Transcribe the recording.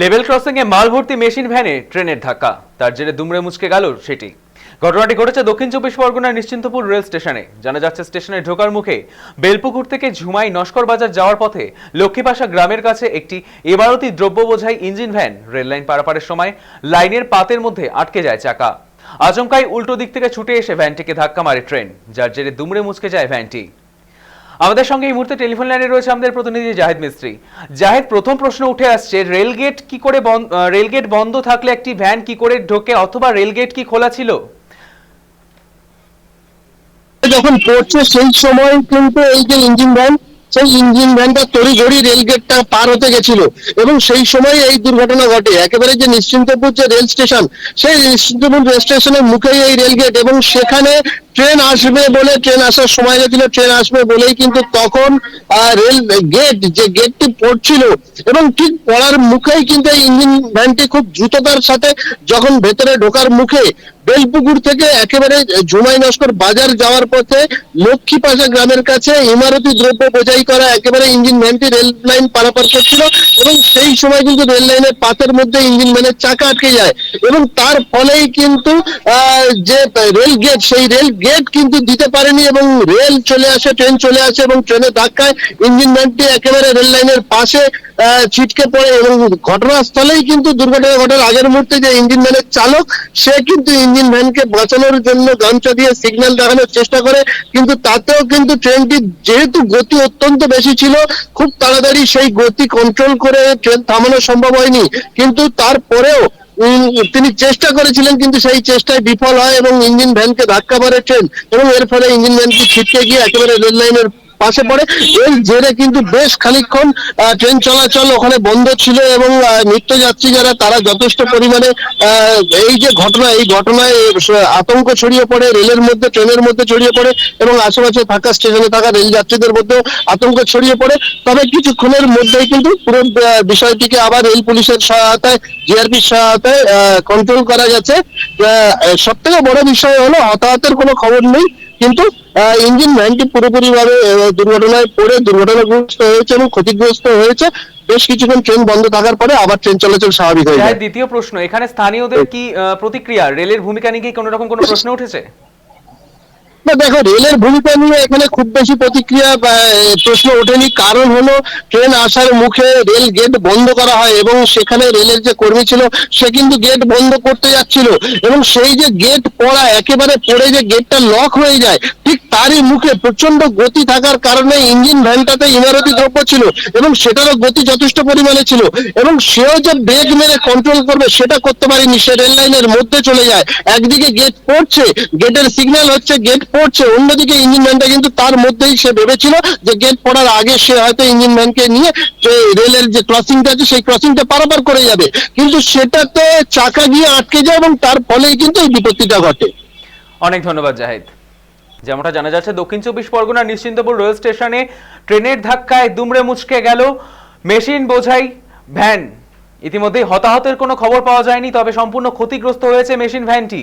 Level crossing এ মাল ভর্তি machine ভ্যানে ট্রেনের ধাক্কা। তার জেরে দুমড়ে মুচকে গেল সেটি। ঘটনাটি ঘটেছে দক্ষিণ চব্বিশ পরগনার নিশ্চিন্তপুর রেল স্টেশনে। জানা যাচ্ছে স্টেশনে ঢোকার মুখে বেলপুকুর থেকে ঝুমাই নস্কর বাজার যাওয়ার পথে লক্ষ্মীপাশা গ্রামের কাছে একটি এবারতি দ্রব্য বোঝাই ইঞ্জিন ভ্যান রেল লাইন পারাপারের সময় লাইনের পাতের মধ্যে আটকে যায় চাকা। আচমকাই উল্টো দিক থেকে ছুটে এসে ভ্যানটিকে ধাক্কা মারে ট্রেন, যার জেরে দুমড়ে মুচকে যায় ভ্যানটি। আমাদের সঙ্গে এই মুহূর্তে টেলিফোন লাইনে রয়েছে আমাদের প্রতিনিধি জাহেদ মিস্ত্রি। জাহেদ, প্রথম প্রশ্ন উঠে আসছে, রেলগেট কি করে রেলগেট বন্ধ থাকলে একটি ভ্যান কি করে ঢোকে অথবা রেলগেট কি খোলা ছিল? যখন পড়ছে সেই সময় কিন্তু এই যে ইঞ্জিন ভ্যান সেই ইঞ্জিন ভ্যানটা তড়িঘড়ি রেল গেটটা পার হতে গেছিল। এবং সেই সময় এই দুর্ঘটনা ঘটে। একেবারে যে নিশ্চিন্তপুর যে রেল স্টেশন, সেই নিশ্চিন্তপুর রেল স্টেশনের মুখেই এই রেল গেট এবং সেখানে ট্রেন আসবে বলে ট্রেন আসার সময় গেছিল। ট্রেন আসবে বলেই কিন্তু তখন রেল গেট, যে গেটটি পড়ছিল এবং ঠিক পড়ার মুখেই কিন্তু এই ইঞ্জিন ভ্যানটি খুব দ্রুততার সাথে যখন ভেতরে ঢোকার মুখে বেলপুকুর থেকে একেবারে জুমাই নস্কর বাজার যাওয়ার পথে লক্ষ্মীপাশা গ্রামের কাছে ইমারতি দ্রব্য বোঝাই করা একেবারে ইঞ্জিন ভ্যানটি রেল লাইন পারাপার করছিল এবং সেই সময় কিন্তু রেল লাইনের পাতের মধ্যে ইঞ্জিন ভ্যানের চাকা আটকে যায় এবং তার ফলেই কিন্তু যে রেল গেট, সেই রেল গেট কিন্তু দিতে পারেনি এবং রেল চলে আসে, ট্রেন চলে আসে এবং ট্রেনে ধাক্কায় ইঞ্জিন ভ্যানটি একেবারে রেল লাইনের পাশে ছিটকে পড়ে এবং ঘটনাস্থলেই কিন্তু দুর্ঘটনা ঘটার আগের মুহূর্তে যে ইঞ্জিন ভ্যানের চালক, সে কিন্তু ইঞ্জিন ভ্যানকে বাঁচানোর জন্য গামছা দিয়ে সিগন্যাল দেখানোর চেষ্টা করে। কিন্তু তাতেও কিন্তু ট্রেনটি যেহেতু গতি অত্যন্ত বেশি ছিল, খুব তাড়াতাড়ি সেই গতি কন্ট্রোল করে ট্রেন থামানো সম্ভব হয়নি। কিন্তু তারপরেও তিনি চেষ্টা করেছিলেন, কিন্তু সেই চেষ্টায় বিফল হয় এবং ইঞ্জিন ভ্যানকে ধাক্কা মারে ট্রেন এবং এর ফলে ইঞ্জিন ভ্যানটি ছিটকে গিয়ে একেবারে রেল লাইনের পাশে পড়ে। এর জেরে কিন্তু বেশ খানিকক্ষণ ট্রেন চলাচল ওখানে বন্ধ ছিল এবং নিত্যযাত্রী যারা তারা যথেষ্ট পরিমাণে এই যে ঘটনা এই ঘটনায় আতঙ্ক ছড়িয়ে পড়ে রেলের মধ্যে ট্রেনের মধ্যে ছড়িয়ে পড়ে এবং আশেপাশে থাকা স্টেশনে থাকা রেল যাত্রীদের মধ্যেও আতঙ্ক ছড়িয়ে পড়ে। তবে কিছুক্ষণের মধ্যেই কিন্তু পুরো বিষয়টিকে আবার রেল পুলিশের সহায়তায় জিআরপির সহায়তায় কন্ট্রোল করা গেছে। সব থেকে বড় বিষয় হলো হতাহতের কোনো খবর নেই। কিন্তু ইঞ্জিন ভ্যানটি পুরোপুরি ভাবে দুর্ঘটনায় পড়ে দুর্ঘটনাগ্রস্ত হয়েছে এবং ক্ষতিগ্রস্ত হয়েছে। বেশ কিছুক্ষণ ট্রেন বন্ধ থাকার পরে আবার ট্রেন চলাচল স্বাভাবিক হয়ে যায়। দ্বিতীয় প্রশ্ন এখানে স্থানীয়দের কি প্রতিক্রিয়া? রেলের ভূমিকা নিয়ে কি কোনো রকম কোনো প্রশ্ন উঠেছে? না, দেখো, রেলের ভূমিকা নিয়ে এখানে খুব বেশি প্রতিক্রিয়া প্রশ্ন ওঠেনি। কারণ হলো, ট্রেন আসার মুখে রেল গেট বন্ধ করা হয় এবং সেখানে রেলের যে কর্মী ছিল, সে কিন্তু গেট বন্ধ করতে যাচ্ছিল। এবং সেই যে গেট পড়া, একেবারে পড়ে যে গেটটা লক হয়ে যায় তারই মুখে প্রচণ্ড গতি থাকার কারণে ইঞ্জিন ভ্যানটাতে ইমারতি দ্রব্য ছিল এবং সেটারও গতি যথেষ্ট পরিমাণে ছিল এবং সেও যে ব্রেক মেরে কন্ট্রোল করবে সেটা করতে পারেনি। সে রেল লাইনের মধ্যে চলে যায়। একদিকে গেট পড়ছে গেটের সিগন্যাল হচ্ছে গেট পড়ছে, অন্যদিকে ইঞ্জিন ভ্যানটা কিন্তু তার মধ্যেই সে ভেবেছিল যে গেট পড়ার আগে সে হয়তো ইঞ্জিন ভ্যানকে নিয়ে যে রেলের যে ক্রসিংটা আছে, সেই ক্রসিংটা পারাপার করে যাবে। কিন্তু সেটাতে চাকা গিয়ে আটকে যায় এবং তার ফলেই কিন্তু এই বিপত্তিটা ঘটে। অনেক ধন্যবাদ, জাহেদ। যেমনটা জানা যাচ্ছে, দক্ষিণ চব্বিশ পরগনার নিশ্চিন্তপুর রেল স্টেশনে ট্রেনের ধাক্কায় দুমড়ে মুচকে গেল মেশিন বোঝাই ভ্যান। ইতিমধ্যে হতাহতের কোনো খবর পাওয়া যায়নি, তবে সম্পূর্ণ ক্ষতিগ্রস্ত হয়েছে মেশিন ভ্যানটি।